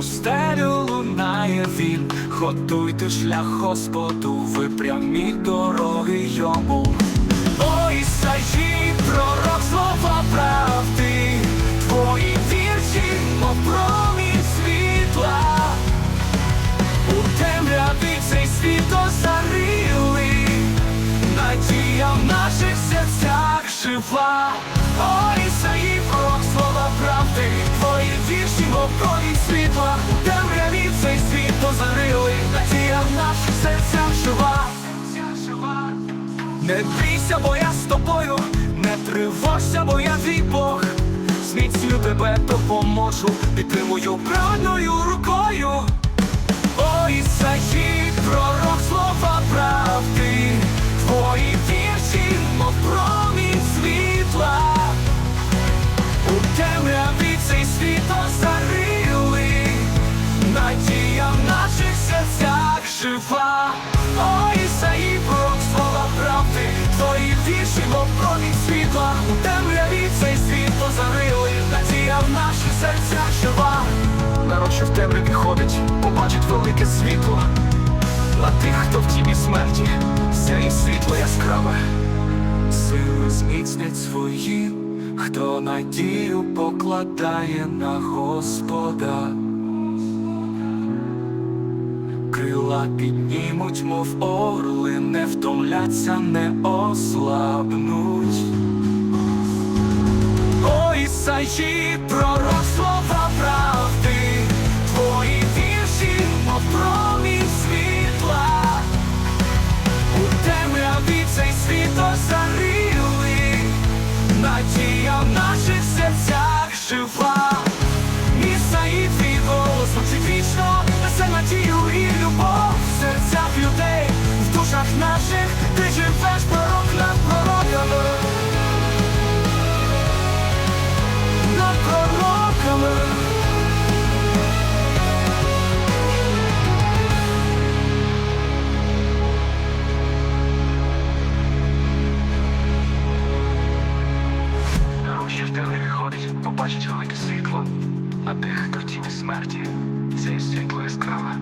пустелю лунає він, готуйте шлях Господу, ви прямі дороги йому. О, Ісаї, пророк слова правди, твої вірші, мов промінь світла. У темряві цей світ озарили, надія в наших серцях жива. О, Ісаї, пророк слова правди, твої вірші, мов промінь світла. Темряві цей світ озарили, надія в наших серцях жива. Не бійся, бо я з тобою, не тривожся, бо я твій Бог. Зміцню тебе допоможу, підтримую правильною рукою. О, Ісаї, пророк слова жива. О, Ісаї, пророк слова правди, твої вірші, мов промінь світла. У темряві цей світ озарили, надія в наших серцях жива. Народ, що в темряві ходить, побачить велике світло. На тих, хто в тіні смерті, сяє світло яскраве. Сили зміцнять свої, хто надію покладає на Господа. Крила піднімуть, мов орли, не втомляться, не ослабнуть. О, Ісаї, пророк слова правди, твої вірші, мов промінь світла. У темряві цей світ озарили, надія в наших серцях жива. Ти живеш пророк над пророками. Над пророками. Що в темряві ходить, побачить велике світло, а тих, тіні смерті, це світло яскраве.